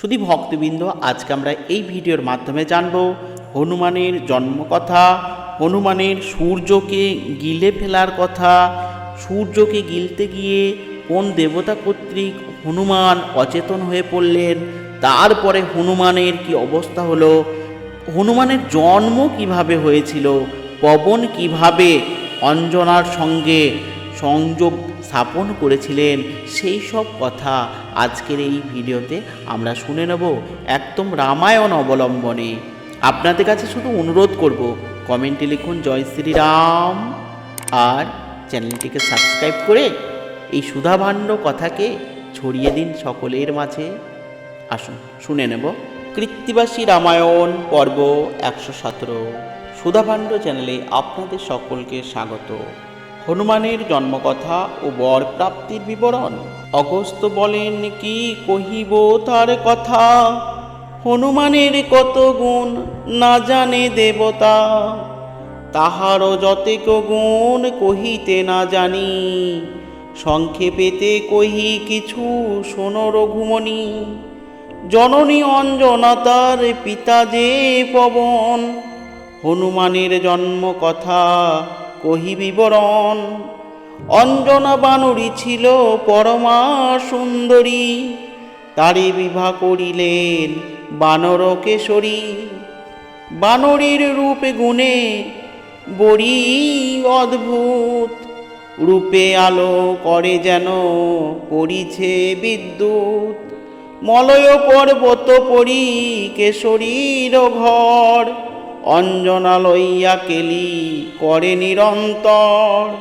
শুধু ভক্তবৃন্দ, আজকে আমরা এই ভিডিওর মাধ্যমে জানব হনুমানের জন্মকথা, হনুমানের সূর্যকে গিলে ফেলার কথা, সূর্যকে গিলতে গিয়ে কোন দেবতা কর্তৃক হনুমান অচেতন হয়ে পড়লেন, তারপরে হনুমানের কি অবস্থা হলো, হনুমানের জন্ম কীভাবে হয়েছিল, পবন কীভাবে অঞ্জনার সঙ্গে সংযোগ স্থাপন করেছিলেন সেই সব কথা আজকের এই ভিডিওতে আমরা শুনে নেব একদম রামায়ণ অবলম্বনে। আপনাদের কাছে শুধু অনুরোধ করব, কমেন্টে লিখুন জয় শ্রীরাম আর চ্যানেলটিকে সাবস্ক্রাইব করে এই সুধাভাণ্ড কথাকে ছড়িয়ে দিন সকলের মাঝে। আসুন, শুনে নেব কৃত্তিবাসী রামায়ণ পর্ব একশো সতেরো। সুধাভাণ্ড চ্যানেলে আপনাদের সকলকে স্বাগত। হনুমানের জন্মকথা ও বর প্রাপ্তির বিবরণ। অগস্ত বলেন, কি কহিব তার কথা? হনুমানের কত গুণ, না জানে দেবতা। তাহারও যতেক গুণ, কহিতে না জানি। সংক্ষেপেতে কহি কিছু শোনো রঘুমণি। জননী অঞ্জনা তার পিতা যে পবন। হনুমানের জন্ম কথা কহি বিবরণ অঞ্জনা বানরী ছিল পরমা সুন্দরী। তারে বিবাহ করিলেন বানর কেশরী বানরীর রূপে গুণে বড়ি অদ্ভুত। রূপে আলো করে যেন করিছে বিদ্যুৎ। মলয় পর্বত পরি কেশরীর ঘর। অঞ্জনা লইয়া কেলি করে নিরন্তর।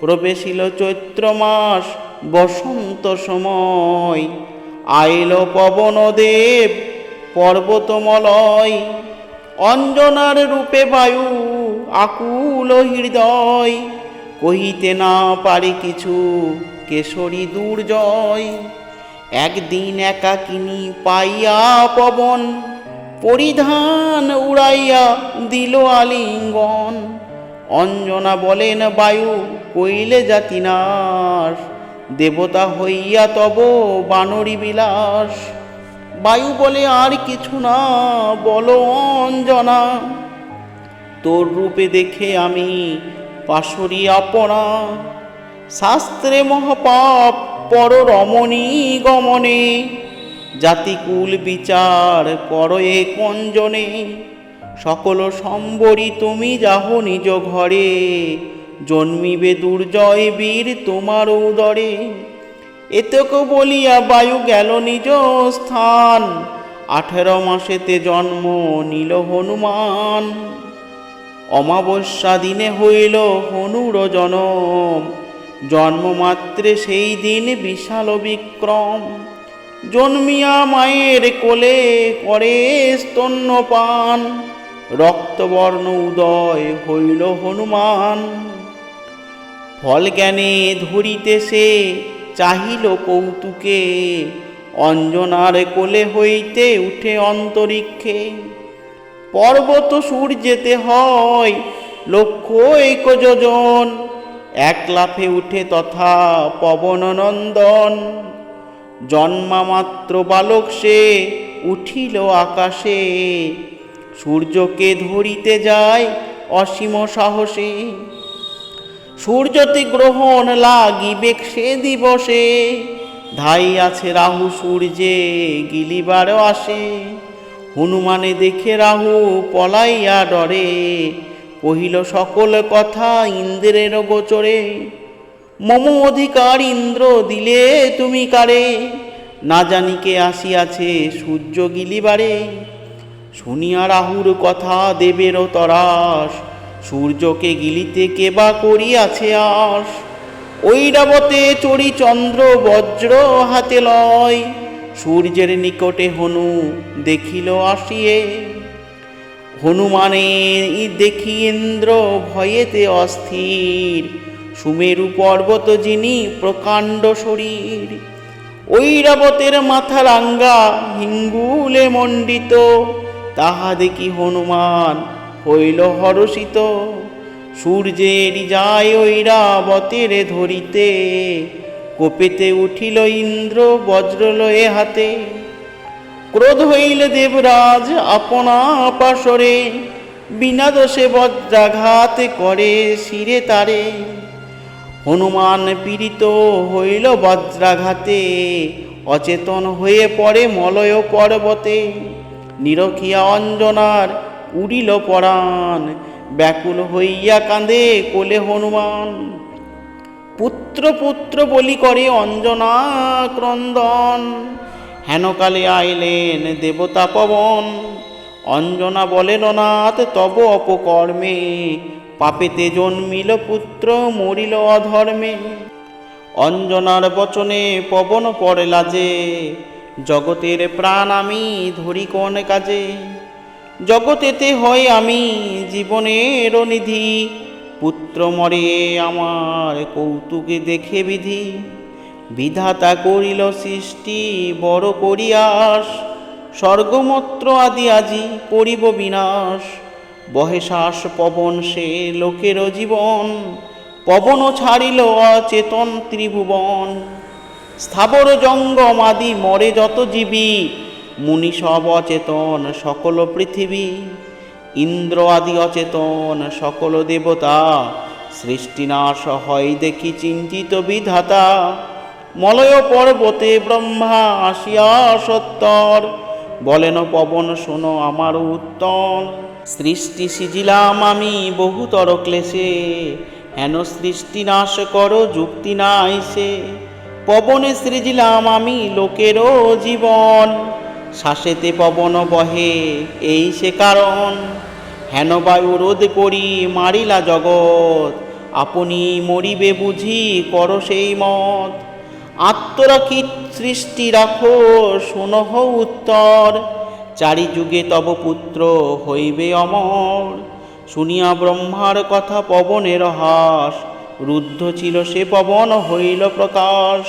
প্রবেশিল চৈত্র মাস, বসন্ত সময়। আইল পবন দেব, পর্বতমলয়। অঞ্জনার রূপে বায়ু আকুল হৃদয়। কহিতে না পারে কিছু কেশরী দুর্জয়। একদিন একাকিনী পাইয়া পবন পরিধান উড়াইয়া দিল আলিঙ্গন। অঞ্জনা বলেন, বায়ু কইলে জাতি নাশ দেবতা হইয়া তব বানরী বিলাস। বায়ু বলে, আর কিছু না, বলো অঞ্জনা, তোর রূপে দেখে আমি পাশরি আপনা। শাস্ত্রে মহাপাপ পর রমণী গমনে জাতিকুল বিচার কর এ কঞ্জনে। সকল সম্বরী তুমি যাহ নিজ ঘরে। জন্মিবে দুর্জয় বীর তোমার উদরে। এতক বলিয়া বায়ু গেল নিজ স্থান। আঠেরো মাসেতে জন্ম নিল হনুমান। অমাবস্যা দিনে হইল হনুর জনম। জন্মমাত্রে সেই দিন বিশাল বিক্রম। জন্মিয়া মায়ের কোলে করে স্তন্যপান। রক্তবর্ণ উদয় হইল হনুমান। ফল জ্ঞানে ধরিতে সে চাহিল কৌতুকে। অঞ্জনার কোলে হইতে উঠে অন্তরিক্ষে। পর্বত সূর্যেতে হয় লক্ষ এক যোজন। এক লাফে উঠে তথা পবন নন্দন জন্মামাত্র বালক সে উঠিল আকাশে। সূর্যকে ধরিতে যায় অসীম সাহসে। সূর্যতে গ্রহণ লাগিবে সে দিবসে। ধাই আছে রাহু সূর্যে, গিলিবার আসে। হনুমানে দেখে রাহু পলাইয়া ডরে। কহিল, সকল কথা ইন্দ্রের গোচরে। মম অধিকার ইন্দ্র দিলে তুমি কারে? না জানি কে আসিয়াছে সূর্য গিলিবারে। শুনিয়া রাহুর কথা দেবেরও তরাস, সূর্যকে গিলিতে কেবা করিয়াছে আস ঐরাবতে চড়ি চন্দ্র বজ্র হাতে লয়, সূর্যের নিকটে হনু দেখিল আসিয়ে। হনুমানে দেখি ইন্দ্র ভয়েতে অস্থির সুমেরু পর্বত যিনি প্রকাণ্ড শরীর, ঐরাবতের মাথা রাঙ্গা, হিঙ্গুলে মণ্ডিত, তাহা দেখি হনুমান হইল হরষিত। সূর্যের যায় ঐরাবতের ধরিতে, কোপেতে উঠিল ইন্দ্র বজ্র লয়ে হাতে। ক্রোধ হইল দেবরাজ আপনা পাশরে, বিনা দোষে বজ্রাঘাত করে শিরে তারে। হনুমান পীড়িত হইল বজ্রাঘাতে, অচেতন হয়ে পড়ে মলয় পর্বতে। নিরখিয়া অঞ্জনার উড়িল পরাণ, ব্যাকুল হইয়া কাঁদে কোলে হনুমান। পুত্র পুত্র বলি করে অঞ্জনা ক্রন্দন হেনকালে আইলেন দেবতা পবন। অঞ্জনা বলেন নাথ তব অপকর্মে পাপেতে জন্মিল পুত্র, মরিল অধর্মে। অঞ্জনার বচনে পবন পড়ে লাজে। জগতের প্রাণ আমি ধরি কোন কাজে। জগতেতে হয় আমি জীবনের নিধি। পুত্র মরে আমার কৌতুকে দেখে বিধি। বিধাতা করিল সৃষ্টি, বড় করিয়াস। স্বর্গমত্র আদি আজি করিব বিনাশ। বহে শ্বাস পবন, সে লোকের জীবন। পবন ছাড়িল অচেতন ত্রিভুবন। স্থাবর জঙ্গম আদি মরে যত জীবী, মুনি সব অচেতন সকল পৃথিবী। ইন্দ্র আদি অচেতন সকল দেবতা সৃষ্টিনাশ হয় দেখি চিন্তিত বিধাতা। মলয় পর্বতে ব্রহ্মা আসিয়া সত্তর। বলেন পবন, শোনো আমার উত্তর। সৃষ্টি সিজিলাম আমি বহুতর ক্লেশে হেন সৃষ্টি নাশ করো, যুক্তি নাই সে। পবনে সৃজিলাম আমি লোকেরও জীবন। শ্বাসেতে পবন বহে, এই সে কারণ। হেন বায়ু রোধ করি, মারিলা জগৎ। আপনি মরিবে বুঝি, কর সেই মত। আত্মরাখি সৃষ্টি রাখো শোনহ উত্তর। চারি যুগে তব পুত্র হইবে অমর। শুনিয়া ব্রহ্মার কথা পবনের হাস, রুদ্ধ ছিল সে পবন, হইল প্রকাশ।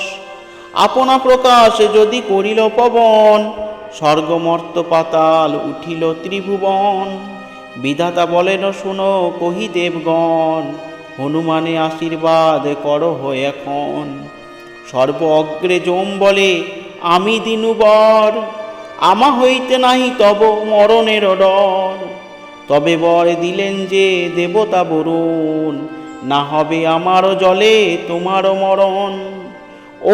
আপনা প্রকাশ যদি করিল পবন, স্বর্গমর্ত পাতাল উঠিল ত্রিভুবন। বিধাতা বলেন, শুনো, কহি দেবগণ, হনুমানে আশীর্বাদ কর হয়ে এখন। সর্ব অগ্রে জম বলে, আমি দিনুবর আমা হইতে নাহি তব মরণের ডর তবে বর দিলেন যে, দেবতা বরুণ, না হবে আমারও জলে তোমারও মরণ।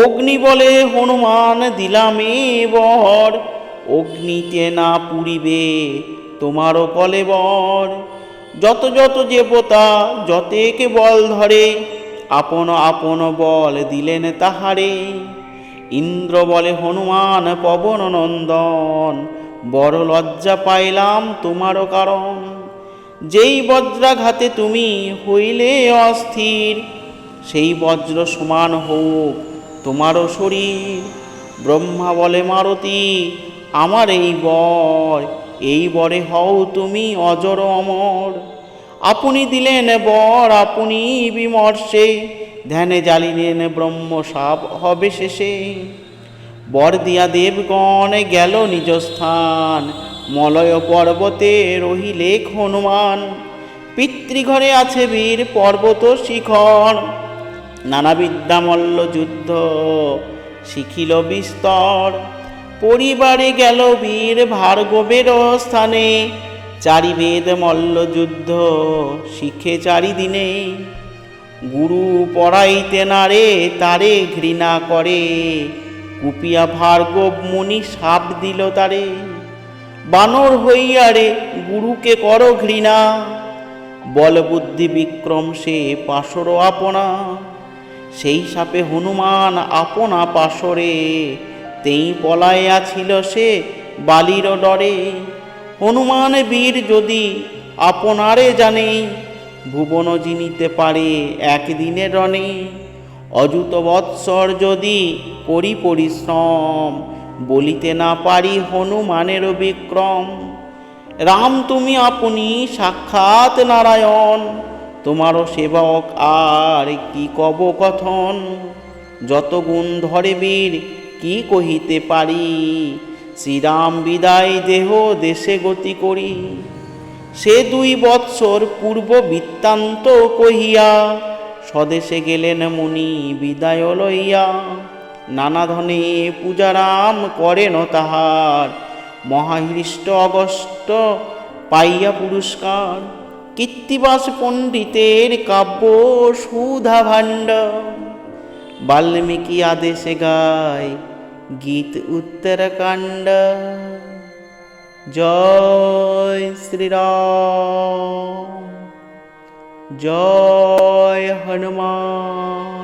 অগ্নি বলে, হনুমান, দিলামে বর। অগ্নিতে না পুড়িবে তোমারও কলে বর। যত যত দেবতা, যতেকে বল ধরে, আপন আপন বল দিলেন তাহারে। ইন্দ্র বলে, হনুমান, পবন, নন্দন, বড় লজ্জা পাইলাম তোমারও কারণ। যেই বজ্রাঘাতে তুমি হইলে অস্থির, সেই বজ্র সমান হোক তোমারও শরীর। ব্রহ্মা বলে, মারতি, আমার এই বর, এই বরে হও তুমি অজর অমর। আপনি দিলেন বর, আপনি বিমর্ষে ধ্যানে জ্বালিলেন ব্রহ্ম সাপ হবে শেষে বর দিয়া দেবগণ গেল নিজ স্থান। মলয় পর্বতে রহিলে হনুমান। পিতৃঘরে আছে বীর পর্বত শিখর। নানা বিদ্যা মল্ল যুদ্ধ শিখিল বিস্তর। পরিবারে গেল বীর ভার্গবের স্থানে। চারি বেদ মল্ল যুদ্ধ শিখে চারিদিনে। গুরু পড়াইতে না রে, তারে ঘৃণা করে। কুপিয়া ভার্গব মুনি সাপ দিল তারে। বানর হইয়া রে, গুরুকে কর ঘৃণা। বল বুদ্ধি বিক্রম সে পাশর আপনা। সেই সাপে হনুমান আপনা পাশরে। তেই পলাইয়া ছিল সে বালির ডরে। হনুমান বীর যদি আপনারে জানে ভুবন জিনিতে পারে একদিনের রণে। অযুত বৎসর যদি করি পরিশ্রম, বলিতে না পারি হনুমানের বিক্রম। রাম, তুমি আপনি সাক্ষাৎ নারায়ণ, তোমারও সেবক আর কি কব কথন? যত গুণ ধরে বীর, কি কহিতে পারি? শ্রীরাম বিদায় দেহ দেশে গতি করি। সে দুই বৎসর পূর্ব বৃত্তান্ত কহিয়া, স্বদেশে গেলেন মুনি বিদায় লইয়া। নানা ধনে পূজারাম করেন তাহার। মহাহৃষ্ট অগষ্ট পাইয়া পুরস্কার। কীর্তিবাস পণ্ডিতের কাব্য সুধা ভাণ্ড। বাল্মীকি আদেশে গায় গীত উত্তরাকাণ্ড। জয় শ্রীরাম জয় হনুমান